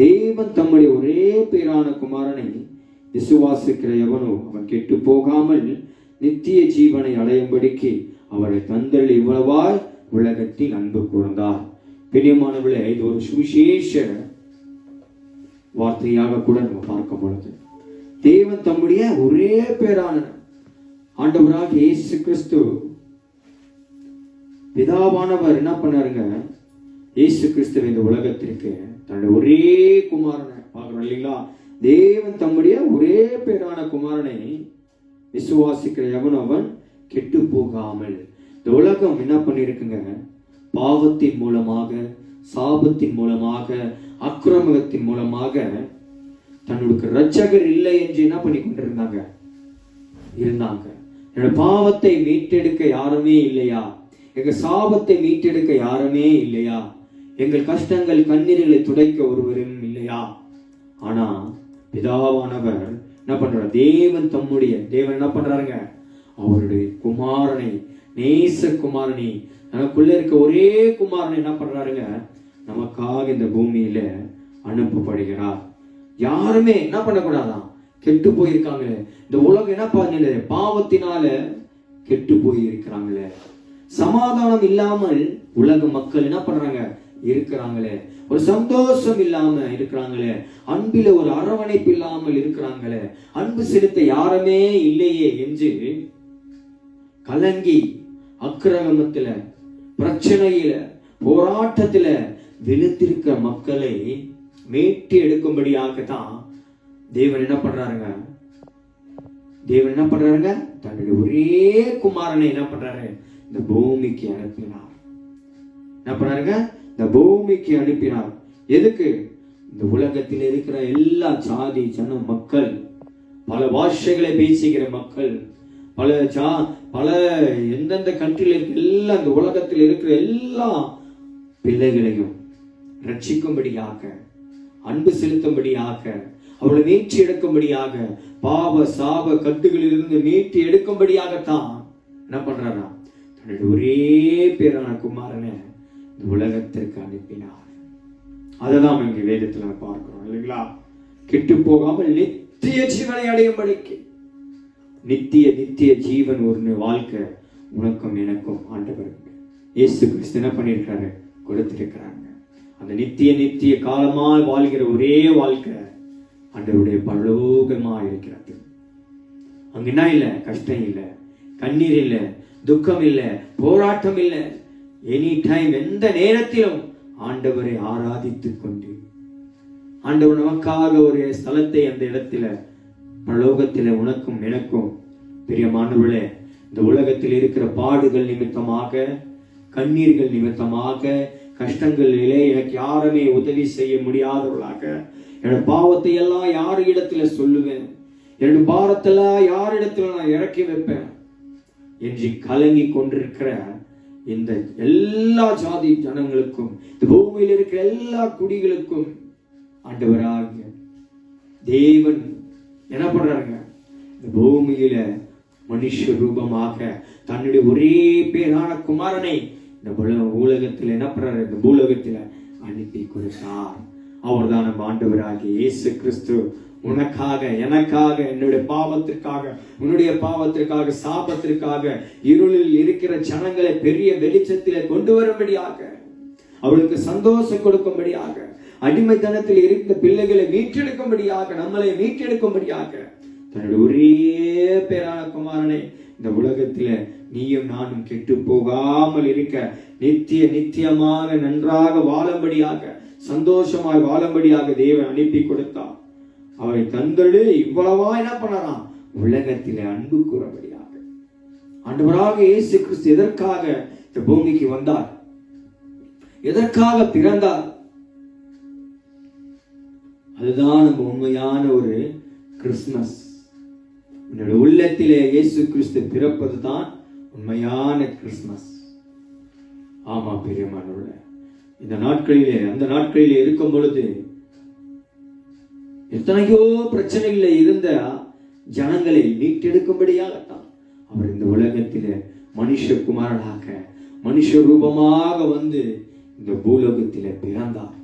தேவன் தம்முடைய ஒரே பேரான குமாரனை விசுவாசிக்கிற எவனோ அவன் கெட்டு போகாமல் நித்திய ஜீவனை அடையும்படிக்கு அவரை தந்தல் இவ்வளவாய் உலகத்தில் அன்பு கூர்ந்தார். பெரியமானவளை இது ஒரு சுவிசேஷ வார்த்தையாக கூட நம்ம பார்க்க பொழுது தேவன் தம்முடைய ஒரே பேரான ஆண்டவராக இயேசு கிறிஸ்து பிதாவானவர் என்ன பண்ணாருங்க? இயேசு கிறிஸ்துவ இந்த உலகத்திற்கு தன்னுடைய ஒரே குமாரனை பார்க்கணும் இல்லைங்களா? தேவன் தம்முடைய ஒரே பேரான குமாரனை விசுவாசிக்கிற எவன் அவன்? கெட்டு போகாமல். இந்த உலகம் என்ன பண்ணிருக்குங்க பாவத்தின் மூலமாக சாபத்தின் மூலமாக அக்கிரமகத்தின் மூலமாக தன்னுடைய ரட்சகர் இல்லை என்று என்ன பண்ணி கொண்டிருந்தாங்க? இருந்தாங்க. என்னோட பாவத்தை மீட்டெடுக்க யாருமே இல்லையா? எங்க சாபத்தை மீட்டெடுக்க யாருமே இல்லையா? எங்கள் கஷ்டங்கள் கண்ணீர்களை துடைக்க ஒருவரும் இல்லையா? ஆனா பிதாவானவர் என்ன பண்றார்? தேவன் தம்முடைய தேவன் என்ன பண்றாருங்க? அவருடைய குமாரனை நேச குமாரனை தனக்குள்ள இருக்க ஒரே குமாரனை என்ன பண்றாருங்க? நமக்காக இந்த பூமியில அனுப்பப்படுகிறார். யாருமே என்ன பண்ணக்கூடாதான்? கெட்டு போயிருக்காங்களே. இந்த உலகம் என்ன பண்ணல பாவத்தினால கெட்டு போயிருக்கிறாங்களே. சமாதானம் இல்லாமல் உலக மக்கள் என்ன பண்றாங்க? இருக்கிறாங்களே. ஒரு சந்தோஷம் இல்லாம இருக்கிறாங்களே. அன்பில ஒரு அரவணைப்பு இல்லாமல் இருக்கிறாங்களே. அன்பு செலுத்த யாருமே இல்லையே என்று கலங்கி அக்கிரமத்துல பிரச்சனையில போராட்டத்துல வெளுத்திருக்கிற மக்களை மீட்டு எடுக்கும்படியாக தான் தேவன் என்ன பண்றாருங்க? தேவன் என்ன பண்றாருங்க? தன்னுடைய ஒரே குமாரனை என்ன பண்றாரு? இந்த பூமிக்கு அனுப்பினார். என்ன பண்ணாருங்க? இந்த பூமிக்கு அனுப்பினார். எதுக்கு? இந்த உலகத்தில் இருக்கிற எல்லா ஜாதி ஜன மக்கள் பல பாஷைகளை பேசுகிற மக்கள் பல ஜா பல எந்தெந்த கண்ட்ரில இருக்க எல்லா இந்த உலகத்தில் இருக்கிற எல்லா பிள்ளைகளையும் ரட்சிக்கும்படியாக அன்பு செலுத்தும்படியாக அவளை மீட்சி எடுக்கும்படியாக பாவ சாப கட்டுகளில் இருந்து மீட்டு எடுக்கும்படியாகத்தான் என்ன பண்றாரா தன்னுடைய ஒரே பேரான குமாரனை உலகத்திற்கு அனுப்பினார். அதை தான் இங்கே வேதத்தில் பார்க்கிறோம் இல்லைங்களா? கெட்டு போகாமல் நித்திய ஜீவனை அடையும்படிக்கு. நித்திய நித்திய ஜீவன் ஒரு வாழ்க்கை உனக்கும் எனக்கும் ஆண்டவர் இயேசு கிறிஸ்து என்ன பண்ணியிருக்காரு கொடுத்திருக்கிறாங்க. அந்த நித்திய நித்திய காலமாய் வாழ்கிற ஒரே வாழ்க்கை ஆண்டவருடைய பலோகமா இருக்கிறது. அங்க என்ன இல்லை? கஷ்டம் இல்லை. கண்ணீர் இல்லை. துக்கம் இல்லை. போராட்டம் இல்லை. எனி டைம் எந்த நேரத்திலும் ஆண்டவரை ஆராதித்துக் கொண்டு ஆண்டவர் நமக்காக ஒரு ஸ்தலத்தை அந்த இடத்துல பரலோகத்தில உனக்கும் எனக்கும் பிரியமானவர்களே இந்த உலகத்தில் இருக்கிற பாடுகள் நிமித்தமாக கண்ணீர்கள் நிமித்தமாக கஷ்டங்களிலே எனக்கு யாருமே உதவி செய்ய முடியாதவர்களாக என்னோட பாவத்தை எல்லாம் யார் இடத்துல சொல்லுவேன்? என்னோட பாரத்தெல்லாம் யார் இடத்துல நான் இறக்கி வைப்பேன்? என்று கலங்கி கொண்டிருக்கிற இந்த எல்லா ஜாதி ஜனங்களுக்கும் இந்த பூமியில் இருக்கிற எல்லா குடிகளுக்கும் ஆண்டவராக தேவன் என்ன பண்றாருங்க இந்த பூமியில மனுஷ ரூபமாக தன்னுடைய ஒரே பேரான குமாரனை இந்த உலகத்தில் என்ன பண்றாரு இந்த பூலகத்தில் அனுப்பி கொடுத்தார். அவர்தான் நம்ம ஆண்டவராகிய இயேசு கிறிஸ்து. உனக்காக எனக்காக என்னுடைய பாவத்திற்காக உன்னுடைய பாவத்திற்காக சாபத்திற்காக இருளில் இருக்கிற ஜனங்களை பெரிய வெளிச்சத்திலே கொண்டு வரும்படியாக அவளுக்கு சந்தோஷம் கொடுக்கும்படியாக அடிமைத்தனத்தில் இருந்த பிள்ளைகளை மீட்டெடுக்கும்படியாக நம்மளை மீட்டெடுக்கும்படியாக தன்னுடைய ஒரே பேரான குமாரனை இந்த உலகத்தில நீயும் நானும் கெட்டு போகாமல் இருக்க நித்திய நித்தியமாக நன்றாக வாழும்படியாக சந்தோஷமாய் வாழும்படியாக தேவன் அனுப்பி கொடுத்தான் அவரை தந்தழு இவ்வளவா என்ன பண்ணலாம்? உலகத்திலே அன்பு கூறபடியாக அன்பராக இயேசு கிறிஸ்து எதற்காக இந்த பூமிக்கு வந்தார்? எதற்காக பிறந்தார்? அதுதான் நம்ம உண்மையான ஒரு கிறிஸ்மஸ் உன்னோட உள்ளத்திலே இயேசு கிறிஸ்து பிறப்பது தான் உண்மையான கிறிஸ்மஸ் ஆமா பெரியமானவர்களே. இந்த நாட்களிலே அந்த நாட்களிலே இருக்கும் பொழுது எத்தனையோ பிரச்சனைகளில் இருந்த ஜனங்களை மீட்டெடுக்கும்படியாகத்தான் அவர் இந்த உலகத்திலே மனுஷகுமாரனாக மனுஷ ரூபமாக வந்து இந்த பூலோகத்திலே பிறந்தார்.